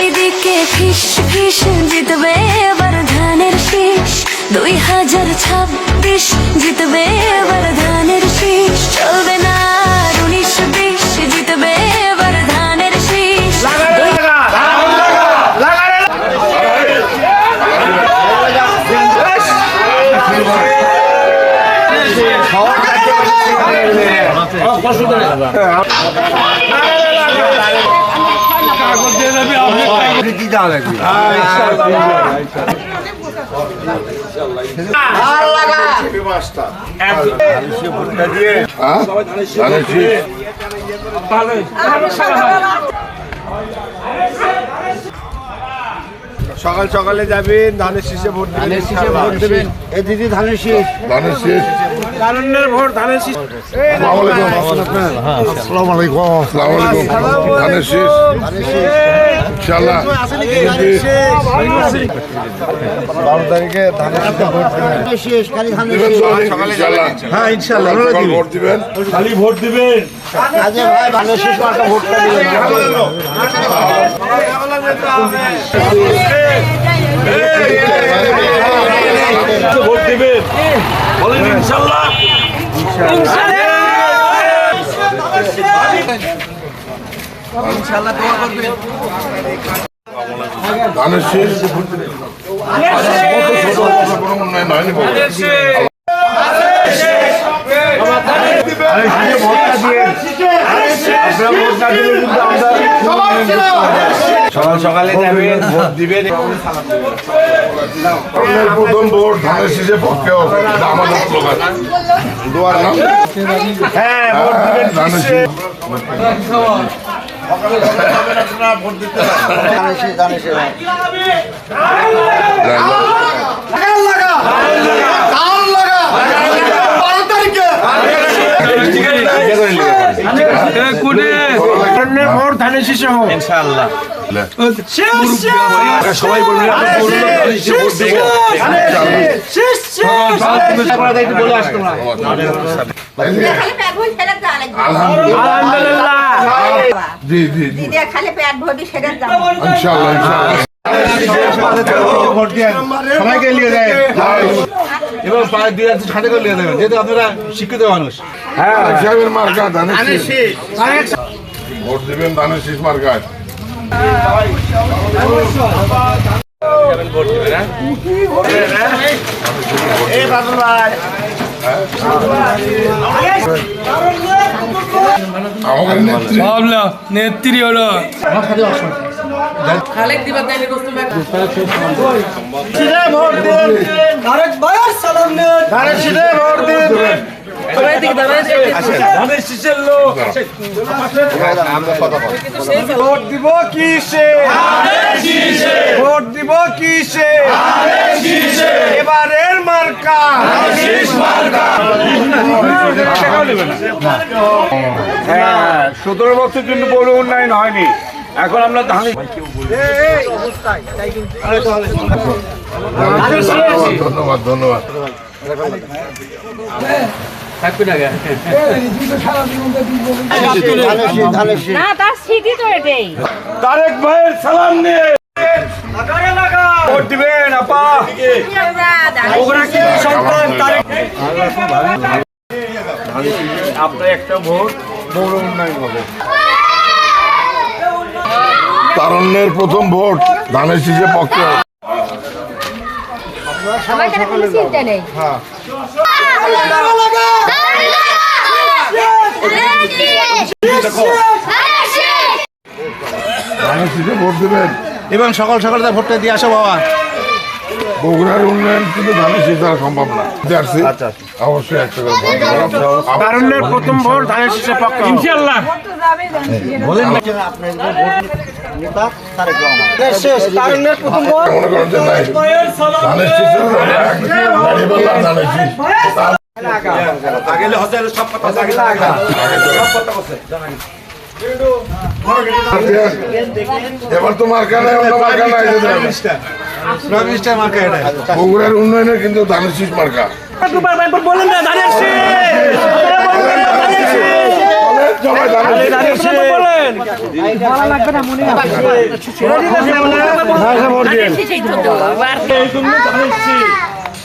চারিদিকে ফিস ফিস জিতবে এবার ধানের শীষ। দুই হাজার ছাব্বিশ জিতবে এবার ধানের শীষ। চলবে না উনিশ বিশ জিতবে এবার ধানের শীষ দুই সকাল সকালে যাবেন ধানের শীষে ভোট ধানের শীষে ভোট দেবেন এই দিদি ধানের শীষ। ধানের শেষ। কারণের ভোট ধানের শীষ। আসসালামু আলাইকুম। আসসালামু। আলাইকুম ধানের শেষ। ইনশাআল্লাহ। বারো তারিখে ধানের শীষে। ভোট দেবেন খালি ধানের? ইনশাআল্লাহ। হ্যাঁ ভোট দিবেন। আজকে ভাই ধানের শীষ মার্কা ভোটটা দিবেন ভোট দিবেন বলেন ইনশাল্লাহ ধানের শেষ কোনো উন্নয়ন হয়নি বাবু। সকাল সকালে যাবেন ভোট দিবেন। প্রথম ভোট ধানের শেষে পক্ষে আমাদের স্লোগান দোয়ার নাম? হ্যাঁ ভোট হ্যাঁ, ইনশাআল্লাহ সবাই বলবেন আলহামদুলিল্লাহ। জি জি জি। দিদি খালি পেট ভরি সেরে যা ইনশাআল্লাহ ইনশাআল্লাহ। সবাইকে নিয়ে যায় এবং প্রায় দুই হাজার ষাটে করে নিয়ে দেবেন যেহেতু আপনারা শিক্ষিত মানুষ। তারেক সাহেবের মার্কা ধানের ভোট দিবেন ধানের শেষ মার্কায়। এই বাদল ভাই। নেত্রী হলো। ভোট দিব কিসে? ভোট দিব কিসে? এবারের মার্কা। হ্যাঁ সতেরো বছর কিন্তু বড় উন্নয়ন হয়নি। এখন আমরা ধানের ধন্যবাদ ধন্যবাদ। তারেক ভাইয়ের সালাম নিয়ে ভোট দিবেন আপা। সন্তান তারেক আপনার একটা ভোট বড় উন্নয়ন হবে। তারণ্যের প্রথম ভোট ধানের শীষে পক্ষে ধানের শীষে ভোট দেবেন। এবং সকাল সকাল ভোটটা দিয়ে আসো বাবা। বগুড়ার উন্নয়ন কিন্তু ধানের শীষ দ্বারা সম্ভব না। আসছি অবশ্যই একটা। কারণের প্রথম ভোট ধানের পক্ষ। ইনশাল্লাহ মনে এবার তো মার্কা নাই অন্য মার্কা নাই। মার্কা এটা বগুড়ার উন্নয়নে কিন্তু ধানের শীষ মার্কা। বলেন না ধানের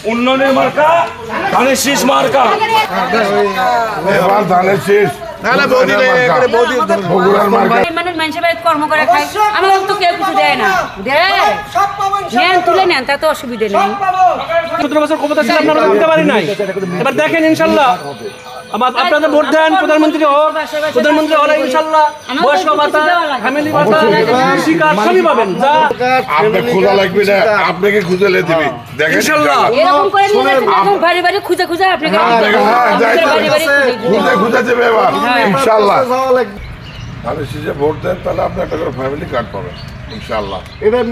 উন্নয়নের মার্কা ধানের শীষ মার্কা। ধানের শীষ। বগুড়ার মার্কা মানে মানুষের বাড়িতে কর্ম করে খায় আমাদের তো কেউ কিছু দেয় না। দেয়। নেন তুলে নেন তাতে অসুবিধে নেই। সতেরো বছর ক্ষমতা ছিল আপনারা পারি নাই। এবার দেখেন ইনশাল্লাহ। আপনাদের ভোট দেন প্রধানমন্ত্রী হোক প্রধানমন্ত্রী হলে ইনশাল্লাহ বয়স্ক ভাতা ফ্যামিলি ভাতা কৃষি কার্ড সবই পাবেন যা আপনি খোঁজা লাগবে না আপনাকে খুঁজে লে দিবি। দেখেন ইনশাল্লাহ। এরকম করে নিয়ে বাড়ি বাড়ি খুঁজে খুঁজে আপনাকে হ্যাঁ বাড়ি বাড়ি খুঁজে খুঁজে। দেবে এবার। ইনশাল্লাহ। শীষে ভোট দেন তাহলে আপনি একটা করে ফ্যামিলি কার্ড পাবেন ইনশাল্লাহ। এবার